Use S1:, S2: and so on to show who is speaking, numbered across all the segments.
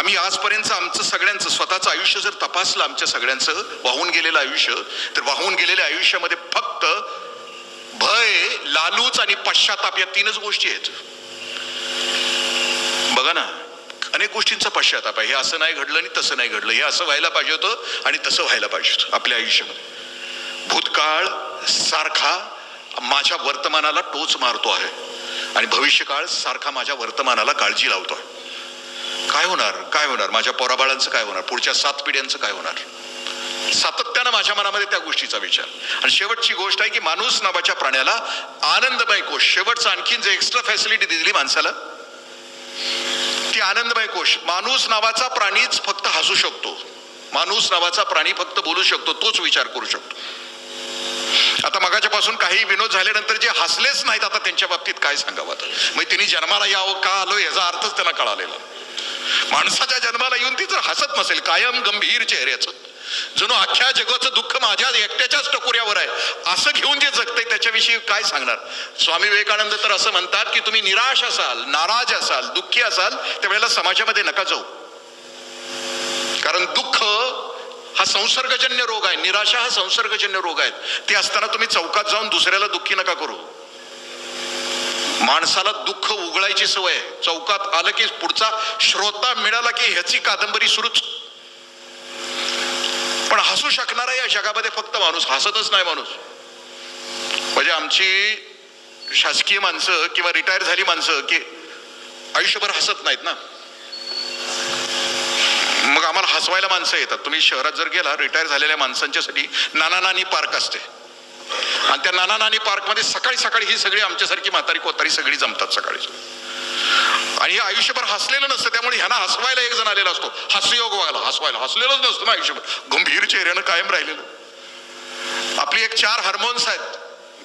S1: आम्ही आजपर्यंत आमचं सगळ्यांचं स्वतःचं आयुष्य जर तपासलं आमच्या सगळ्यांचं वाहून गेलेलं आयुष्य तर वाहून गेलेल्या आयुष्यामध्ये फक्त भय लालूच आणि पश्चाताप या तीनच गोष्टी आहेत. बघा ना अनेक गोष्टींचा पश्चाताप आहे. हे असं नाही घडलं आणि तसं नाही घडलं. हे असं व्हायला पाहिजे होतं आणि तसं व्हायला पाहिजे होतं आपल्या आयुष्यामध्ये. भूतकाळ सारखा माझ्या वर्तमानाला टोच मारतो आहे. आणि भविष्यकाळ सारखा माझ्या वर्तमानाला काळजी लावतो आहे. काय होणार? काय होणार? माझ्या पोराबाळांचं काय होणार? पुढच्या सात पिढ्यांचं काय होणार? सातत्यानं माझ्या मनामध्ये त्या गोष्टीचा विचार. आणि शेवटची गोष्ट आहे की माणूस नावाच्या प्राण्याला आनंदमय कोश. शेवटचं आणखीन जे एक्स्ट्रा फॅसिलिटी दिली माणसाला ती आनंदमय कोश. माणूस नावाचा प्राणीच फक्त हसू शकतो. माणूस नावाचा प्राणी फक्त बोलू शकतो. तोच विचार करू शकतो. आता मगाच्या पासून काही विनोद झाल्यानंतर जे हसलेच नाहीत आता त्यांच्या बाबतीत काय सांगावं आता? मग त्यांनी जन्माला यावं का आलो याचा अर्थच त्यांना कळालेला. माणसाच्या जन्माला येऊन ती जर हसत नसेल कायम गंभीर चेहऱ्याचं. जणू अख्ख्या जगाचं दुःख माझ्या एकट्याच्याच टकोऱ्यावर आहे. असं घेऊन जे जगतंय त्याच्याविषयी काय सांगणार? स्वामी विवेकानंद तर असं म्हणतात की तुम्ही निराश असाल नाराज असाल दुःखी असाल त्यावेळेला समाजामध्ये नका जाऊ. कारण दुःख हा संसर्गजन्य रोग आहे. निराशा हा संसर्गजन्य रोग आहे. ते असताना तुम्ही चौकात जाऊन दुसऱ्याला दुःखी नका करू. माणसाला दुःख उघडायची सवय चौकात आलं की पुढचा श्रोता मिळाला की ह्याची कादंबरी सुरूच. पण हसू शकणारा या जगामध्ये फक्त माणूस हसतच नाही माणूस. म्हणजे आमची शासकीय माणसं किंवा रिटायर झाली माणसं की आयुष्यभर हसत नाहीत ना? मग आम्हाला हसवायला माणसं येतात. तुम्ही शहरात जर गेला रिटायर झालेल्या माणसांच्यासाठी नाना नानी पार्क असते. आणि त्या नाना नानी पार्कमध्ये सकाळी सकाळी ही सगळी आमच्यासारखी म्हातारी कोतारी सगळी जमतात सकाळी. आणि हे आयुष्यभर हसलेलं नसतं त्यामुळे ह्यांना हसवायला एक जण आलेला असतो. हसयोग व्हायला हसवायला. हसलेलंच नसतं ना आयुष्यभर. गंभीर चेहऱ्यानं कायम राहिलेलं. आपली एक चार हार्मोन्स आहेत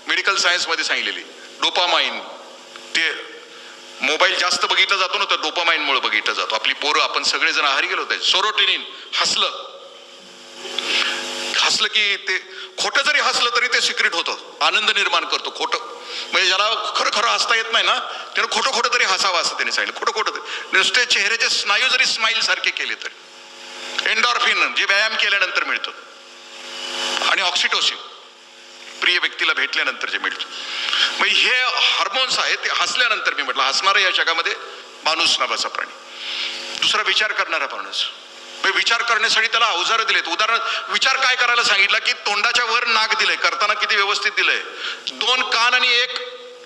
S1: मेडिकल सायन्समध्ये सांगितलेली. डोपामाइन ते मोबाईल जास्त बघितला जातो ना तर डोपामाइनमुळे बघितलं जातो. आपली पोरं आपण सगळेजण आहारी गेलो त्याचे सोरोटिनिन हसलं. हसलं की ते खोटं जरी हसलं तरी ते सिक्रेट होतं. आनंद निर्माण करतो खोटं. म्हणजे ज्याला खरं खरं हसता येत नाही ना त्यानं खोटं खोटं तरी हसावं असं त्यांनी सांगितलं. खोटं खोटं तरी. नुसते चेहऱ्याचे स्नायू जरी स्माईल सारखे केले तरी. एन्डॉर्फिन जे म्हणजे व्यायाम केल्यानंतर मिळतं. आणि ऑक्सिटोसिन प्रिय व्यक्तीला भेटल्यानंतर जे मिळतं. मग हे हार्मोन्स आहेत ते हसल्यानंतर मी म्हटलं हसणारा या जगामध्ये माणूस नावाचा प्राणी. दुसरा विचार करणारा माणूस. विचार करण्यासाठी त्याला अवजारं दिलेत. उदाहरण विचार काय करायला सांगितला की तोंडाच्या वर नाक दिलंय करताना किती व्यवस्थित दिलंय. दोन कान आणि एक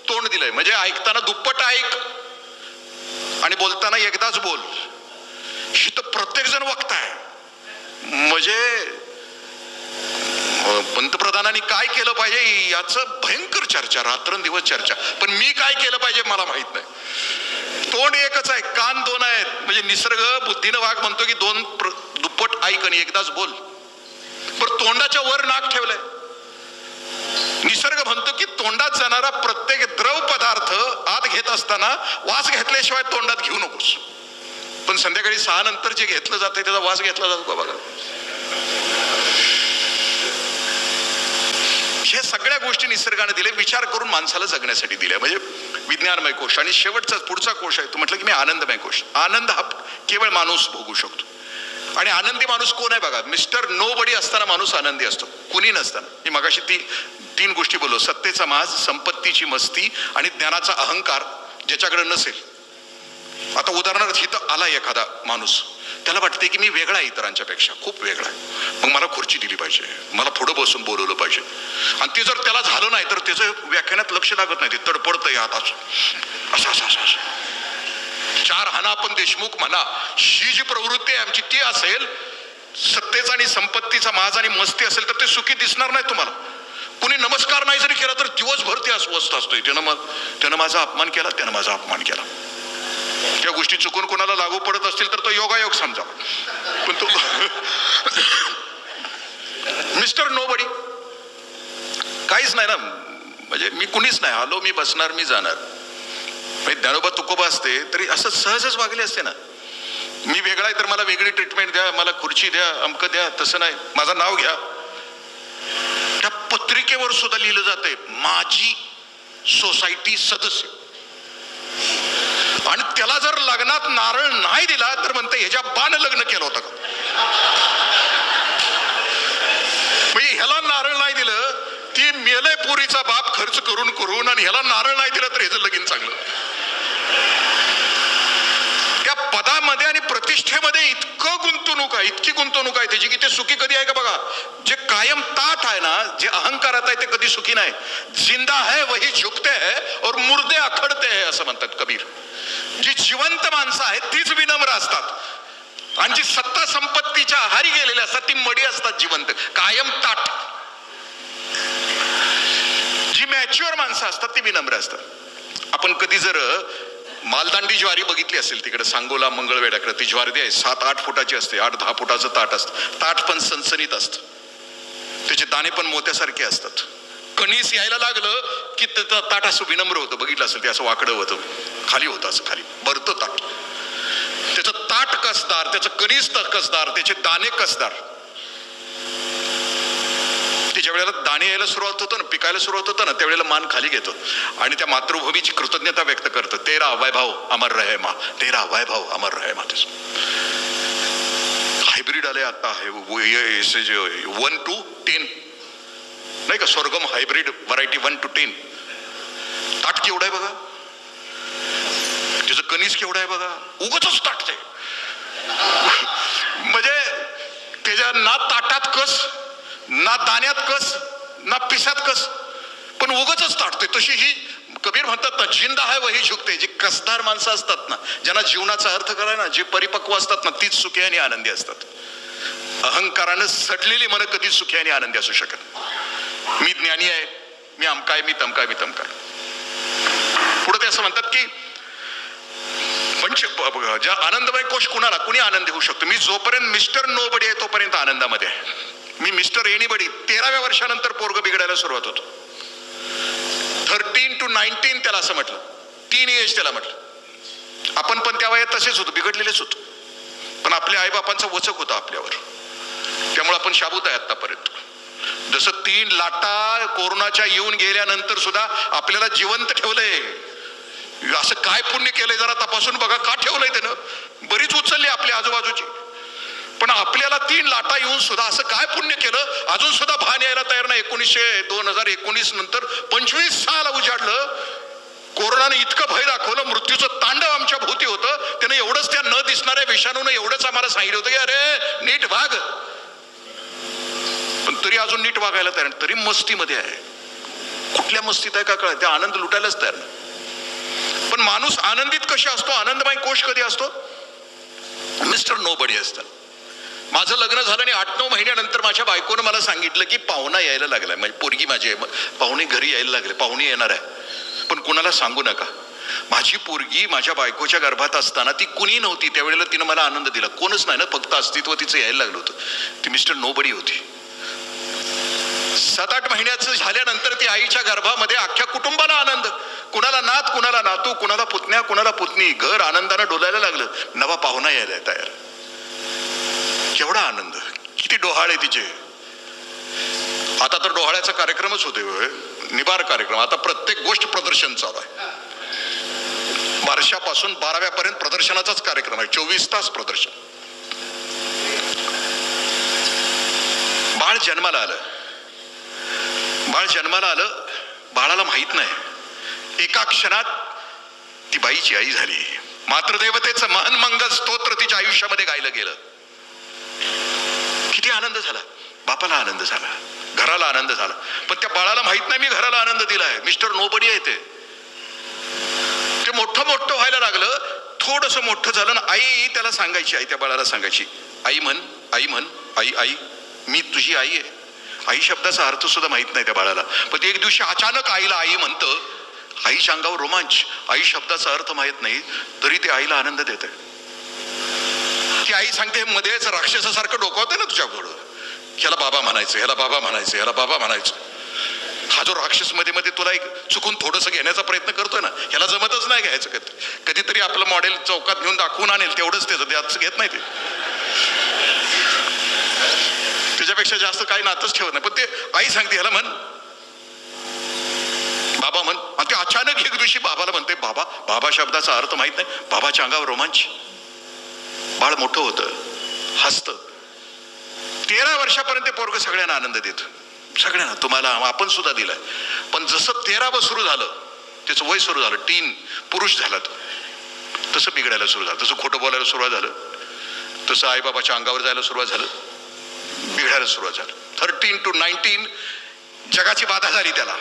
S1: तोंड दिलंय. म्हणजे ऐकताना दुप्पट ऐक आणि बोलताना एकदाच बोल. ही तर प्रत्येक जण वक्ताय. म्हणजे पंतप्रधानांनी काय केलं पाहिजे याचं भयंकर चर्चा रात्रंदिवस चर्चा. पण मी काय केलं पाहिजे मला माहीत नाही. तोंड एकच आहे कान दोन आहेत. म्हणजे निसर्ग बुद्धीनं वाघ म्हणतो की दोन प्र- दुप्पट ऐक आणि एकदाच बोल. पण तोंडाच्या वर नाक ठेवलंय. निसर्ग म्हणतो की तोंडात जाणारा प्रत्येक द्रव पदार्थ आत घेत असताना वास घेतल्याशिवाय तोंडात घेऊ नकोस. पण संध्याकाळी सहा नंतर जे घेतलं जातं त्याचा वास घेतला जातो का बघा? हे सगळ्या गोष्टी निसर्गाने दिले विचार करून माणसाला जगण्यासाठी दिल्या. म्हणजे विज्ञानमय कोश. आणि शेवटचा पुढचा कोश आहे तो म्हटलं की मी आनंदमय कोश. आनंद हा केवळ माणूस भोगू शकतो. आणि आनंदी माणूस कोण आहे बघा? मिस्टर नो बडी असताना माणूस आनंदी असतो. कुणी नसताना. मी मगाशी ती तीन गोष्टी बोललो. सत्तेचा माज संपत्तीची मस्ती आणि ज्ञानाचा अहंकार ज्याच्याकडे नसेल. आता उदाहरणार्थ इथं आला एखादा माणूस. त्याला वाटते की मी वेगळा आहे इतरांच्या पेक्षा खूप वेगळा आहे. मग मला खुर्ची दिली पाहिजे मला पुढं बसून बोलवलं पाहिजे. आणि ते जर त्याला झालं नाही तर त्याचं व्याख्यानात लक्ष लागत नाही ते तडपडतं या हाताचं. असं असं असं असं. चार हाना आपण देशमुख म्हणा ही जी प्रवृत्ती आहे आमची ती असेल सत्तेचा आणि संपत्तीचा माज आणि मस्ती असेल तर ते सुखी दिसणार नाही तुम्हाला. कुणी नमस्कार नाही जरी केला तर दिवसभर ते अस्वस्थ असतोय. त्यानं मग त्यानं माझा अपमान केला त्यानं माझा अपमान केला. त्या गोष्टी चुकून कोणाला लागू पडत असतील तर तो योगायोग समजा. पण तो मिस्टर नो बडी काहीच नाही ना. म्हणजे मी कुणीच नाही. आलो मी बसणार मी जाणार. म्हणजे ज्ञानोबा तुकोबा असते तरी असं सहजच वागले असते ना. मी वेगळा आहे तर मला वेगळी ट्रीटमेंट द्या मला खुर्ची द्या अमकं द्या तसं नाही. माझं नाव घ्या. त्या पत्रिकेवर सुद्धा लिहिलं जातंय माझी सोसायटी सदस्य. आणि त्याला जर लग्नात नारळ नाही दिला तर म्हणते ह्याच्या बाण लग्न केलं होतं म्हणजे ह्याला नारळ नाही दिलं ती मेले पुरीचा बाप खर्च करून करून आणि ह्याला नारळ नाही दिला तर ह्याचं लगीन चांगलं. प्रतिष्ठेमध्ये इतकं गुंतवणूक आहे इतकी गुंतवणूक आहे त्याची की ते सुखी कधी आहे का बघा? जे कायम ताठ आहे ना जे अहंकारात आहे ते कधी सुखी नाही. जिंदा है वही झुकते है और मुर्दे अखडते है असं म्हणतात कबीर. जी जिवंत माणसं आहेत तीच विनम्र असतात. आणि जी सत्ता संपत्तीच्या आहारी गेलेली असतात ती मडी असतात जिवंत. कायम ताठ. जी मॅच्युअर माणसं असतात ती विनम्र असतात. आपण कधी जर मालदांडी ज्वारी बघितली असेल तिकडे सांगोला मंगळवेढ्याकडे ती ज्वारी आहे सात आठ फुटाची असते आठ दहा फुटाचं ताट असतं. ताट पण सनसनीत असतं. त्याचे दाणे पण मोत्यासारखे असतात. कणीस यायला लागलं की त्याचं ताट असं विनम्र होतं. बघितलं असेल ते असं वाकडं होतं. खाली होतं असं खाली. भरतं ताट. त्याचं ताट कसदार त्याचं कणीस कसदार त्याचे दाणे कसदार. त्याच्या वेळेला पाणी यायला सुरुवात होतं ना पिकायला सुरुवात होतं ना त्यावेळेला मान खाली घेतो. आणि त्या मातृभूमीची कृतज्ञता व्यक्त करतो. तेरा वैभव अमर रहे मा. तेरा वैभव अमर रहे मा हायब्रिड आले आता. वन टू टेन नाही का स्वर्गम hybrid variety one two ten ताट केवढं आहे बघा? त्याचं कणीस केवढं आहे बघा? उगच ताट ते. म्हणजे त्याच्या ना ताटात कस ना दाण्यात कस ना पिसात कस. पण उगच ताटतोय. तशी ही कबीर म्हणतात ना जिंदा आहे वही झुकते. जी कसदार माणसं असतात ना ज्यांना जीवनाचा अर्थ करा ना जे परिपक्व असतात ना तीच सुखी आणि आनंदी असतात. अहंकारानं सडलेली मन कधीच सुखी आणि आनंदी असू शकत मी ज्ञानी आहे मी अमकाय मी तमकाय मी तमकाय. पुढे ते असं म्हणतात की म्हणजे ब- ज्या आनंदमय कोश कुणाला कुणी आनंदी होऊ शकतो. मी जोपर्यंत मिस्टर नोबडी आहे तोपर्यंत आनंदामध्ये आहे. मी मिस्टर एनीबडी तेराव्या वर्षानंतर पोरग बिघडायला सुरुवात होतो. थर्टीन टू नाईन्टीन त्याला असं म्हटलं. तीन एज त्याला म्हटलं. आपण पण त्या वयात तसेच होतो बिघडलेलेच होतो. पण आपल्या आईबापांचा वचक होता आपल्यावर. त्यामुळे आपण शाबूत आहे आतापर्यंत जसं तीन लाटा कोरोनाच्या येऊन गेल्यानंतर सुद्धा आपल्याला जिवंत ठेवलंय. असं काय पुण्य केलंय जरा तपासून बघा का ठेवलंय त्यानं? बरीच उचलली आपल्या आजूबाजूची. पण आपल्याला तीन लाटा येऊन सुद्धा असं काय पुण्य केलं? अजून सुद्धा भान यायला तयार नाही. एकोणीसशे दोन हजार एकोणीस नंतर पंचवीस साल उजाडलं. कोरोनाने इतकं भय दाखवलं. मृत्यूचं तांडव आमच्या भोवती होतं. त्यानं एवढंच त्या न दिसणाऱ्या विषाणूनं एवढंच आम्हाला सांगितलं होतं की अरे नीट वाघ. पण तरी अजून नीट वागायला तयार तरी मस्तीमध्ये आहे. कुठल्या मस्तीत आहे का कळ त्या आनंद लुटायलाच तयार पण माणूस आनंदित कशी असतो? आनंदमय कोश कधी असतो? मिस्टर नो बडी असतात. माझं लग्न झालं आणि आठ नऊ महिन्यानंतर माझ्या बायकोनं मला सांगितलं की पाहुणा यायला लागलाय. म्हणजे पोरगी माझी आहे. पाहुणे घरी यायला लागले. पाहुणे येणार आहे. पण कुणाला सांगू नका. माझी पोरगी माझ्या बायकोच्या गर्भात असताना ती कुणी नव्हती. त्यावेळेला तिनं मला आनंद दिला. कोणच नाही ना. फक्त अस्तित्व तिचं यायला लागलं होतं. ती मिस्टर नोबडी होती. सात आठ महिन्याचं झाल्यानंतर ती आईच्या गर्भामध्ये अख्ख्या कुटुंबाला आनंद. कुणाला नात कुणाला नातू कुणाला पुतण्या कुणाला पुतणी. घर आनंदानं डोलायला लागलं. नवा पाहुणा यायला तयार. केवढा आनंद? किती डोहाळे तिचे. आता तर डोहाळ्याचा कार्यक्रमच होते निबार कार्यक्रम. आता प्रत्येक गोष्ट प्रदर्शन चालू आहे. बारशापासून बाराव्यापर्यंत प्रदर्शनाचाच कार्यक्रम आहे. चोवीस तास प्रदर्शन. बाळ जन्माला आलं. बाळ जन्माला आलं बाळाला माहीत नाही. एका क्षणात ती बाईची आई झाली. मातृदेवतेचं महन मंगल स्तोत्र तिच्या आयुष्यामध्ये गायलं गेलं. किती आनंद झाला. बापाला आनंद झाला. घराला आनंद झाला. पण त्या बाळाला माहीत नाही मी घराला आनंद दिलाय. मिस्टर नोबडी आहे ते. मोठं मोठं व्हायला लागलं. थोडस मोठं झालं ना आई त्याला सांगायची आई त्या बाळाला सांगायची आई म्हण आई म्हण आई आई मी तुझी आई आहे. आई शब्दाचा अर्थ सुद्धा माहीत नाही त्या बाळाला. पण एक दिवशी अचानक आईला आई म्हणतं आईच्या अंगावर रोमांच. आई शब्दाचा अर्थ माहीत नाही तरी ते आईला आनंद देते ती आई सांगते मध्येच राक्षसासारखं डोकावते ना तुझ्या पुढं. ह्याला बाबा म्हणायचं ह्याला बाबा म्हणायचं ह्याला बाबा म्हणायचं. हा जो राक्षसमध्ये मध्ये तुला एक चुकून थोडस घेण्याचा प्रयत्न करतोय ना ह्याला जमतच नाही घ्यायचं कधी. कधीतरी आपलं मॉडेल चौकात घेऊन दाखवून आणेल तेवढंच त्याचं त्याच घेत नाही ते. त्याच्यापेक्षा जास्त काही नातच ठेवत नाही पण ते आई सांगते ह्याला म्हण. बाबा म्हण. आणि ते अचानक एक दिवशी बाबाला म्हणते बाबा बाबा शब्दाचा अर्थ माहीत नाही. बाबाच्या अंगावर रोमांच. बाळ मोठं होतं. हसतं. तेरा वर्षापर्यंत ते पोरग सगळ्यांना आनंद देत. सगळ्यांना तुम्हाला आपण सुद्धा दिलाय. पण जसं तेरावं सुरू झालं त्याचं वय सुरू झालं टीन पुरुष झाला तो तसं बिघडायला सुरू झालं. तसं खोटं बोलायला सुरुवात झालं. तसं आईबाबाच्या अंगावर जायला सुरुवात झालं. बिघडायला सुरुवात झालं. थर्टीन टू नाईन्टीन जगाची बाधा झाली त्याला.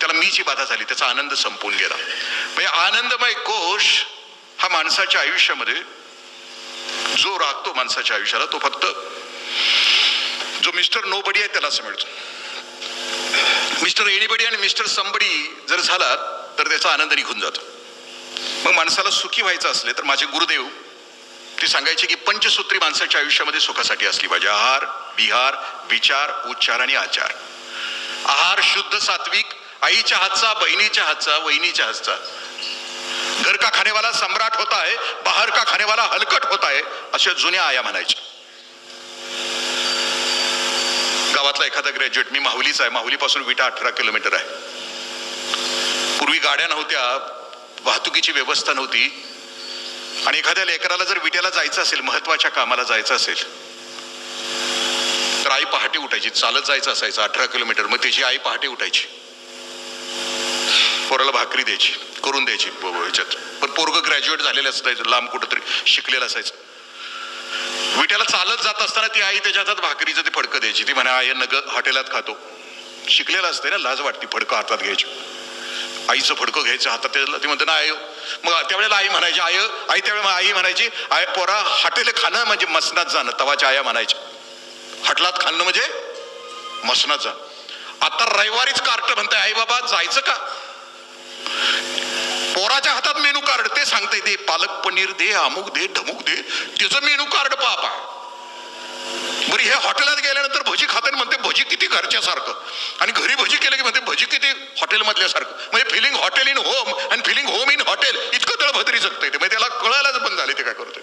S1: त्याला मीची बाधा झाली. त्याचा आनंद संपून गेला. म्हणजे आनंदमय कोश हा माणसाच्या आयुष्यामध्ये जो राखतो माणसाच्या आयुष्याला तो फक्त जो मिस्टर नो बडी आहे त्यालाच मिळतो. मिस्टर एनीबडी आणि मिस्टर संबडी जर झाला तर त्याचा आनंद निघून जातो. मग माणसाला सुखी व्हायचं असले तर माझे गुरुदेव ते सांगायचे की पंचसूत्री माणसाच्या आयुष्यामध्ये सुखासाठी असली पाहिजे. आहार विहार विचार उच्चार आणि आचार. आहार शुद्ध सात्विक आईच्या हातचा बहिणीच्या हातचा वहिनीच्या हातचा. घर का खानेवाला सम्राट होता है बाहर का खानेवाला हलकट होता है अशा जुन्या आया म्हणायच्या. गावातला एखादा ग्रॅज्युएट मी माहुलीच आहे माहुलीपासून विटा अठरा किलोमीटर आहे. पूर्वी गाड्या नव्हत्या वाहतुकीची व्यवस्था नव्हती आणि एखाद्या लेकराला जर विट्याला जायचं असेल महत्त्वाच्या कामाला जायचं असेल तर आई पहाटे उठायची चालत जायचं असायचं अठरा किलोमीटर मग त्याची आई पहाटे उठायची. पोराला भाकरी द्यायची. करून द्यायची ब- ह्याच्यात पण पोरग ग्रॅज्युएट झालेलं असायचं लांब कुठंतरी शिकलेलं असायचं. विट्याला चालत जात असताना ती आई त्याच्या हातात भाकरीचं ते फडकं द्यायची. ती म्हणे आय नग हॉटेलात खातो. शिकलेलं असते ना लाज वाटते फडकं हातात घ्यायची. आईचं फडकं घ्यायचं हातात त्याला. ती म्हणते ना आय मग त्यावेळेला आई म्हणायची आय आई त्यावेळेला आई म्हणायची आय पोरा हॉटेल खाणं म्हणजे मसनात जाणं. तवाच्या आया म्हणायच्या. हटलात खाणं म्हणजे मसनात जाणं. आता रविवारीच कार्ट म्हणताय आई बाबा जायचं का? पोराच्या हातात मेनू कार्ड ते सांगताय दे पालक पनीर दे अमुक दे ढमुक दे त्याचं मेनू कार्ड पापा बरी हे हॉटेलात गेल्यानंतर भजी खाताना म्हणते भजी किती घरच्यासारखं. आणि घरी भजी केलं की म्हणते भजी किती हॉटेलमधल्यासारखं. म्हणजे फिलिंग हॉटेल इन होम आणि फिलिंग होम इन हॉटेल इतकं तळभद्री जगतंय ते. म्हणजे त्याला कळायलाच बंद झाले ते काय करतोय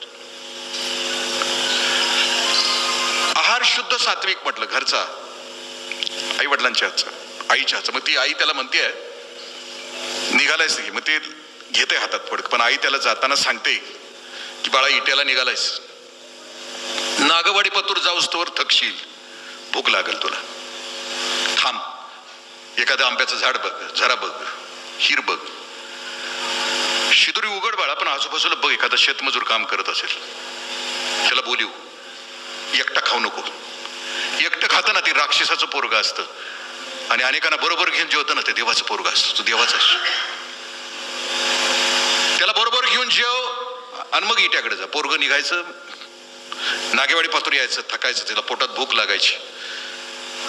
S1: आहार शुद्ध सात्विक म्हटलं घरचा. आई वडिलांच्या हातचा. आईच्या हातचा. मग ती आई त्याला म्हणते निघालायच नाही मग ते घेते हातात फडक पण आई त्याला जाताना सांगते की बाळा इट्याला निघालायस. नागवाडी पतूर जाऊस तोवर थकशील. भूक लागेल तुला. थांब. एखादं आंब्याचं झाड बघ झरा बघ हिर बघ. शिदुरी उघड बाळा पण आजूबाजूला बघ एखादा शेतमजूर काम करत असेल. त्याला बोलिव. एकटा खाऊ नको. एकटं खातं ना ते राक्षसाचं पोरग असतं. आणि अनेकांना बरोबर घेऊन जेवतं ना ते देवाचं पोरग असतं. तू देवाचा असतो बरोबर जेव. आणि मग इट्याकडे जा. पोरग निघायचं. नागेवाडी पातूर यायचं थकायचं त्याला पोटात भूक लागायची.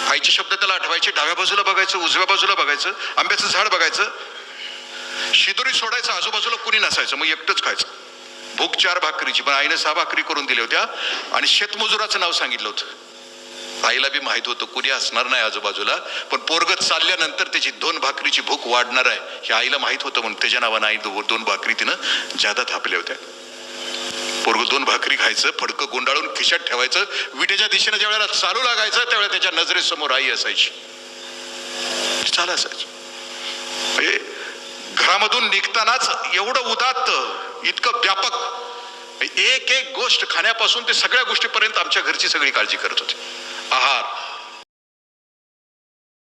S1: आईचे शब्द त्याला आठवायचे डाव्या बाजूला बघायचं उजव्या बाजूला बघायचं आंब्याचं झाड बघायचं. शिदोरी सोडायचं आजूबाजूला कुणी नसायचं मग एकटंच खायचं. भूक चार भाकरीची पण आईने सहा भाकरी करून दिल्या होत्या आणि शेतमजुराचं नाव सांगितलं होतं. आईला बी माहीत होतं कुणी असणार नाही आजूबाजूला पण पोरगत चालल्यानंतर त्याची दोन भाकरीची भूक वाढणार आहे. हे आईला माहीत होतं म्हणून त्याच्या नावानं आई दोन भाकरी तिनं जादा थापल्या होत्या. पोरग दोन भाकरी खायचं फडकं गुंडाळून खिशात ठेवायचं विटेच्या दिशेने ज्या वेळेला चालू लागायचं त्यावेळेला त्याच्या नजरेसमोर आई असायची. चालू असायचं. म्हणजे घरामधून निघतानाच एवढं उदात्त इतकं व्यापक एक एक गोष्ट खाण्यापासून ते सगळ्या गोष्टीपर्यंत आमच्या घरची सगळी काळजी करत होती. आहार